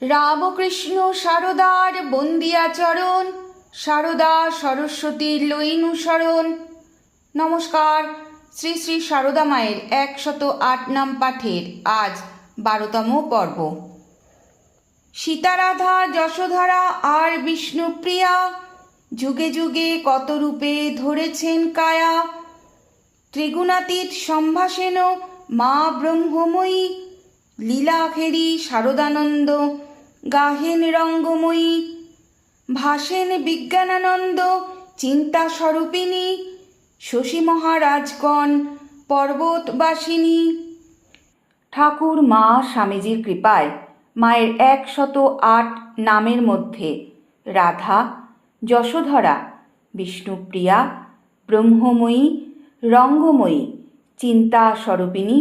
রামকৃষ্ণ সারদার বন্দিয়াচরণ সারদা সরস্বতীর লইনুসরণ নমস্কার, শ্রী শ্রী সারদা মায়ের একশত আট নাম পাঠের আজ বারোতম পর্ব। সীতারাধা যশোধরা আর বিষ্ণুপ্রিয়া, যুগে যুগে কত রূপে ধরেছেন কায়া। ত্রিগুণাতীত সম্ভাষেন মা ব্রহ্মময়ী লীলাখেরি শারদানন্দ গাহেন রঙ্গময়ী, ভাসেন বিজ্ঞানানন্দ চিন্তা স্বরূপিণী শশী মহারাজগণ, পর্বতবাসিনী। ঠাকুর মা স্বামীজির কৃপায় মায়ের একশত আট নামের মধ্যে রাধা, যশোধরা, বিষ্ণুপ্রিয়া, ব্রহ্মময়ী, রঙ্গময়ী চিন্তা স্বরূপিণী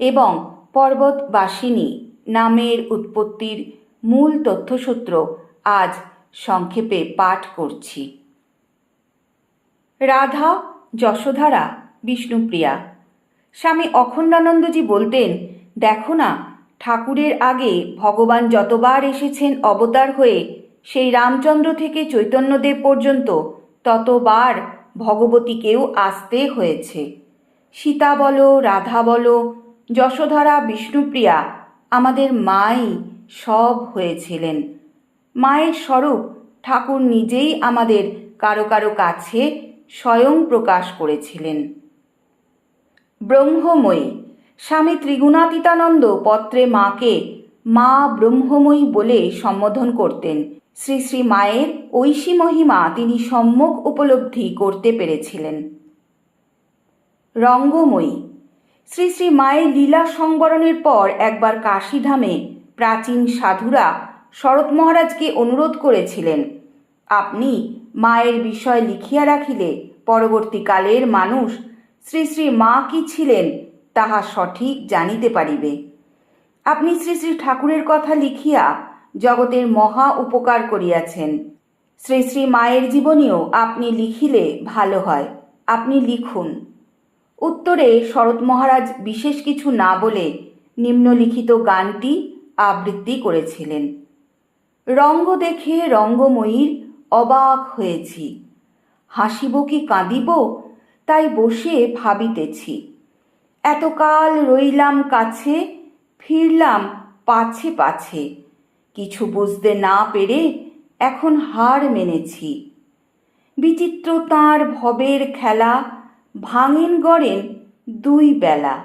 এবং পর্বতবাসিনী নামের উৎপত্তির মূল তথ্যসূত্র আজ সংক্ষেপে পাঠ করছি। রাধা যশোধারা বিষ্ণুপ্রিয়া। স্বামী অখণ্ডানন্দজি বলতেন, দেখো না, ঠাকুরের আগে ভগবান যতবার এসেছেন অবতার হয়ে, সেই রামচন্দ্র থেকে চৈতন্যদেব পর্যন্ত ততবার ভগবতীকেও আসতে হয়েছে। সীতা বলো, রাধা বলো, যশোধরা, বিষ্ণুপ্রিয়া, আমাদের মাই সব হয়েছিলেন। মায়ের স্বরূপ ঠাকুর নিজেই আমাদের কারও কারও কাছে স্বয়ং প্রকাশ করেছিলেন। ব্রহ্মময়ী, স্বামী ত্রিগুণাতীতানন্দ পত্রে মাকে মা ব্রহ্মময়ী বলে সম্বোধন করতেন। শ্রী শ্রী মায়ের ঐশী মহিমা তিনি সম্যক উপলব্ধি করতে পেরেছিলেন। রঙ্গময়ী, শ্রী শ্রী মায়ের লীলা সংবরণের পর একবার কাশীধামে প্রাচীন সাধুরা শরৎ মহারাজকে অনুরোধ করেছিলেন, আপনি মায়ের বিষয় লিখিয়া রাখিলে পরবর্তীকালের মানুষ শ্রী শ্রী মা কি ছিলেন তাহা সঠিক জানিতে পারিবে। আপনি শ্রী শ্রী ঠাকুরের কথা লিখিয়া জগতের মহা উপকার করিয়াছেন। শ্রী শ্রী মায়ের জীবনীও আপনি লিখিলে ভালো হয়। আপনি লিখুন। উত্তরে শরৎ মহারাজ বিশেষ কিছু না বলে নিম্নলিখিত গানটি আবৃত্তি করেছিলেন। রঙ্গ দেখে রঙ্গময়ীর অবাক হয়েছি। হাসিব কি কাঁদিব? তাই বসে ভাবিতেছি। এতকাল রইলাম কাছে, ফিরলাম পাছে পাছে। কিছু বুঝতে না পেরে এখন হার মেনেছি। বিচিত্র তাঁর ভবের খেলা ভাঙেন গড়েন দুই বেলা।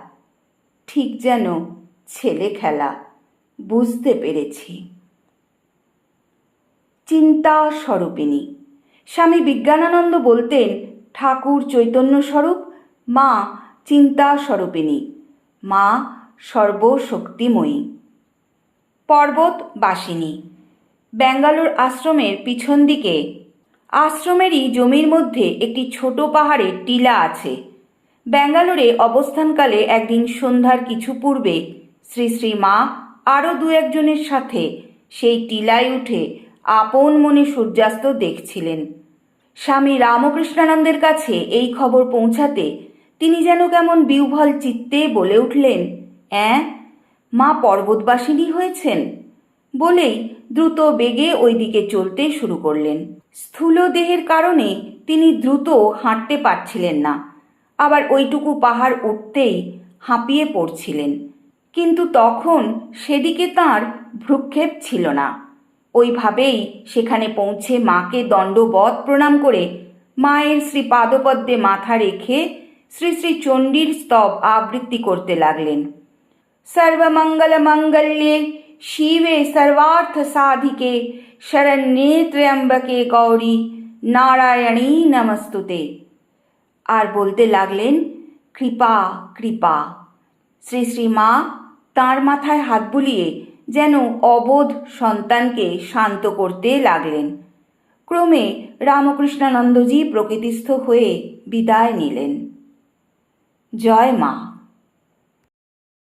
ঠিক যেন ছেলে খেলা। বুঝতে পেরেছি। চিন্তা স্বরূপিণী স্বামী বিজ্ঞানানন্দ বলতেন, ঠাকুর চৈতন্য স্বরূপ, মা চিন্তা স্বরূপিণী মা সর্বশক্তিময়ী। পর্বত বাসিনী ব্যাঙ্গালোর আশ্রমের পিছন দিকে। আশ্রমেরই জমির মধ্যে একটি ছোট পাহাড়ের টিলা আছে। ব্যাঙ্গালোরে অবস্থানকালে একদিন সন্ধ্যার কিছু পূর্বে শ্রী শ্রী মা আরও দু একজনের সাথে সেই টিলায় উঠে আপন মনে সূর্যাস্ত দেখছিলেন। স্বামী রামকৃষ্ণানন্দের কাছে এই খবর পৌঁছাতে তিনি যেন কেমন বিহ্বল চিত্তে বলে উঠলেন, অ্যাঁ? মা পর্বতবাসিনী হয়েছেন? বলেই দ্রুত বেগে ওই দিকে চলতে শুরু করলেন। স্থূল দেহের কারণে তিনি দ্রুত হাঁটতে পারছিলেন না। আবার ওইটুকু পাহাড় উঠতেই হাঁপিয়ে পড়ছিলেন। কিন্তু তখন সেদিকে তার ভ্রুক্ষেপ ছিল না। ওইভাবেই সেখানে পৌঁছে মাকে দণ্ডবধ প্রণাম করে মায়ের শ্রী পাদপদ্মে মাথা রেখে শ্রী শ্রী চণ্ডীর স্তব আবৃত্তি করতে লাগলেন। সর্বমঙ্গল মঙ্গল্যে শিবে সর্বার্থ সাধিকে শরণ্যে ত্র্যম্বকে গৌরী নারায়ণী নমস্তুতে। আর বলতে লাগলেন, কৃপা কৃপা। শ্রী শ্রী মা তাঁর মাথায় হাত বুলিয়ে যেন অবোধ সন্তানকে শান্ত করতে লাগলেন। ক্রমে রামকৃষ্ণানন্দজি প্রকৃতিস্থ হয়ে বিদায় নিলেন। জয় মা।